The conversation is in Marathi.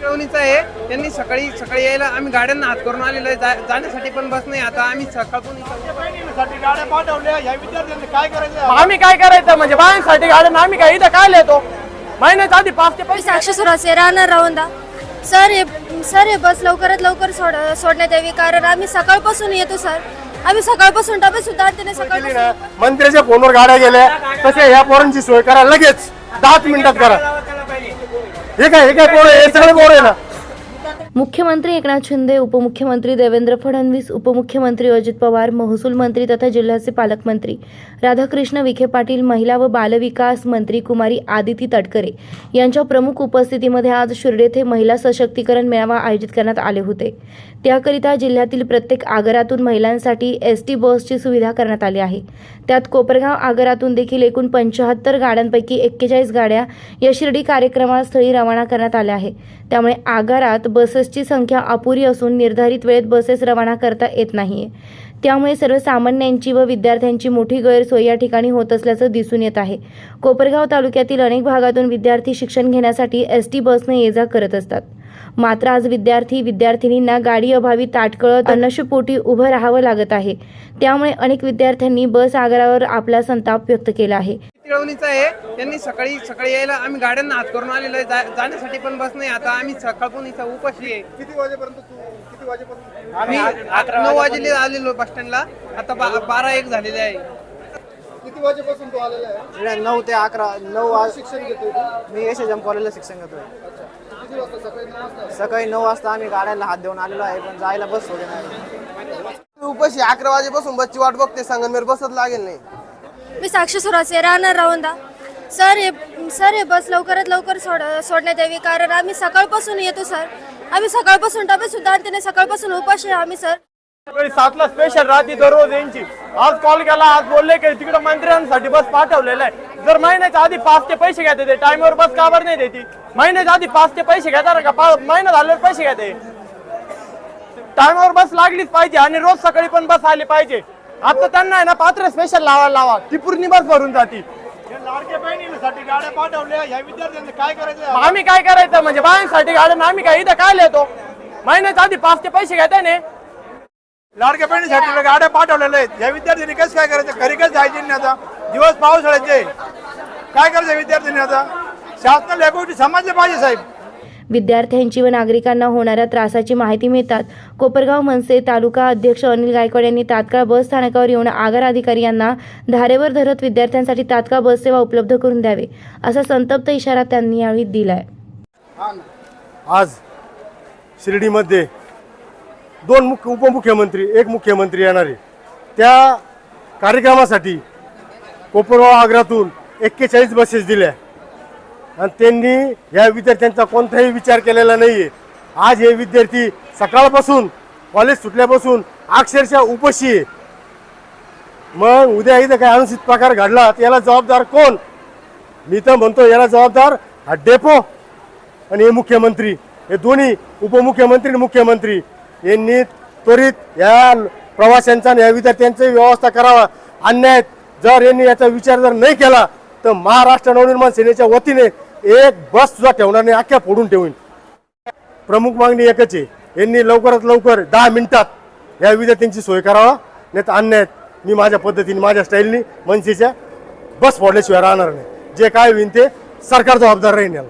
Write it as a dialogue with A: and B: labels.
A: पिळवणीचं आहे. त्यांनी सकाळी सकाळी यायला आम्ही गाड्यांना हात करून आलेलो आहे. जा- जाण्यासाठी पण बस नाही. आता आम्ही सकाळून इथं-
B: बहिणीसाठी गाड्या पाठवल्या. या विद्यार्थ्यांनी काय करायचं?
C: आम्ही काय करायचं? म्हणजे बायांसाठी गाड्या आम्ही काय इथं काय लिहितो? महिन्याच्या आधी पाच ते
D: मी
C: पैसे
D: साक्षी सुराचे राहणार राहुंदा सर हे सर हे बस लवकरात लवकर सोड सोडण्यात यावी. कारण आम्ही सकाळपासून येतो सर. आम्ही सकाळपासून डबे सुद्धा आणते नाही.
B: केली
D: सकाळपासून
B: ना मंत्र्याच्या फोनवर गाड्या गेल्या. तसे ह्या पोरांची सोय करा. लगेच. दहाच मिनिटात करा. हे काय हे काय पोरं आहे? हे सगळे पोरं आहे ना
E: मुख्यमंत्री एकनाथ शिंदे उपमुख्यमंत्री देवेंद्र फडणवीस उपमुख्यमंत्री अजित पवार महसूल मंत्री तथा जिल्ह्याचे पालकमंत्री राधाकृष्ण विखे पाटील महिला व बालविकास मंत्री कुमारी आदिती तटकरे यांच्या प्रमुख उपस्थितीमध्ये आज शिर्डी येथे महिला सशक्तीकरण मेळावा आयोजित करण्यात आले होते. त्याकरिता जिल्ह्यातील प्रत्येक आगारातून महिलांसाठी एस टी बसची सुविधा करण्यात आली आहे. त्यात कोपरगाव आगारातून देखील एकूण पंचाहत्तर गाड्यांपैकी एक्केचाळीस गाड्या या शिर्डी कार्यक्रमास्थळी रवाना करण्यात आल्या आहे त्यामुळे आगारात बसेसची संख्या अपुरी असून निर्धारित वेळेत बसेस रवाना करता येत नाही त्यामुळे सर्वसामान्यांची व विद्यार्थ्यांची मोठी गैरसोय या ठिकाणी होत असल्याचं दिसून येत आहे. कोपरगाव तालुक्यातील अनेक भागातून विद्यार्थी शिक्षण घेण्यासाठी एस टी बसने ये जा करत असतात. मात्र आज विद्यार्थी विद्यार्थिनींना गाडी अभावी ताटकळत अन्नशपोटी उभं राहावं लागत आहे. त्यामुळे अनेक विद्यार्थ्यांनी बस आगारावर आपला संताप व्यक्त केला आहे.
A: पिळवणीचं आहे. त्यांनी सकाळी सकाळी यायला आम्ही गाड्यांना हात करून आलेलो आहे. जा- जाण्यासाठी पण बस नाही. आता आम्ही सकाळपून इथं उपाशी आहे.
B: किती वाजेपर्यंत तू किती वाजेपर्यंत
A: आम्ही नऊ वाजेला आलेलो बस स्टँडला. आता बा- बारा एक झालेले आहे.
B: किती वाजेपासून तू आलेला आहे?
F: नऊ ते अकरा नऊ वाज
B: शिक्षण घेतोय तू?
F: मी एस एच एम कॉलेजला शिक्षण घेतोय.
B: किती वाजता? सकाळी नऊ वाजता?
F: सकाळी नऊ वाजता आम्ही गाड्याला हात देऊन आलेलो आहे पण जायला बस सोडे नाही.
G: उपाशी अकरा वाजेपासून बसची वाट बघते संगमेर बसत लागेल नाही.
D: मी साक्षी सुराचे राहणार रावंदा सर हे सर हे बस लवकरात लवकर सोड सोडण्यात यावी कारण आम्ही सकाळपासून येतो सर. आम्ही सकाळपासून डबे सुद्धा त्याने सकाळपासून उपाशी आहे आम्ही सर.
C: सकाळी सातला स्पेशल राहते दररोज यांची. आज कॉल केला आज बोलले की तिकडे मंत्र्यांसाठी बस पाठवलेला आहे. जर महिन्याच्या आधी पाच ते पैसे घेते ते टाइमवर बस का बरं नाही देते? महिन्याच्या आधी पाच ते पैसे घेतात का? पा- महिना झाल्यावर पैसे घेते. टाइमवर बस लागलीच पाहिजे आणि रोज सकाळी पण बस आली पाहिजे. आता त्यांना आहे ना पात्र स्पेशल लावायला लावा. ती पूर्ण बस भरून जाती.
B: गाड्या पाठवल्या. या काय करायचं?
C: आम्ही काय करायचं? म्हणजे बायांसाठी गाड्या आम्ही काय इथं काय लिहितो? महिन्याच्या आधी पाच ते पैसे घेताय ना
B: लाडक्या बहिणीसाठी गाड्या पाठवलेल्या आहेत. या विद्यार्थ्यांनी कसं काय करायचं? घरी कसं जायचे नाही आता? दिवस पावसाळ्याचे काय करायचं विद्यार्थ्यांनी आता? शासनाला या गोष्टी समजल्या पाहिजे साहेब.
E: विद्यार्थ्यांची व नागरिकांना होणाऱ्या त्रासाची माहिती मिळतात. कोपरगाव मनसे तालुका अध्यक्ष अनिल गायकवाड यांनी तात्काळ बस स्थानकावर येऊन आगार अधिकारी यांना धारेवर धरत विद्यार्थ्यांसाठी तात्काळ बस सेवा उपलब्ध करून द्यावे असा संतप्त इशारा त्यांनी यावेळी दिलाय.
B: आज शिर्डीमध्ये दोन मुख्य उपमुख्यमंत्री एक मुख्यमंत्री येणारे. त्या कार्यक्रमासाठी कोपरगाव आग्रातून एक्केचाळीस बसेस दिल्या. आणि त्यांनी या विद्यार्थ्यांचा कोणताही विचार केलेला नाही आहे आज हे विद्यार्थी सकाळपासून कॉलेज सुटल्यापासून अक्षरशः उपशी आहे. मग उद्या इथं काय अनुचित प्रकार घडला तर याला जबाबदार कोण? मी तर म्हणतो याला जबाबदार हा डेपो आणि हे मुख्यमंत्री. हे दोन्ही उपमुख्यमंत्री आणि मुख्यमंत्री. यांनी त्वरित या प्रवाशांचा आणि या विद्यार्थ्यांची व्यवस्था करावा. अन्याय जर यांनी याचा विचार जर नाही केला तर महाराष्ट्र नवनिर्माण सेनेच्या वतीने एक बस सुद्धा ठेवणार नाही अख्ख्या फोडून ठेवीन. प्रमुख मागणी एकच आहे. यांनी लवकरात लवकर दहा मिनिटात या विद्यार्थ्यांची सोय करावा नाही तर अन्याय मी माझ्या पद्धतीने माझ्या स्टाईलनी मनसेच्या बस फोडल्याशिवाय राहणार नाही. जे काय होईन ते सरकार जबाबदार राहील याला.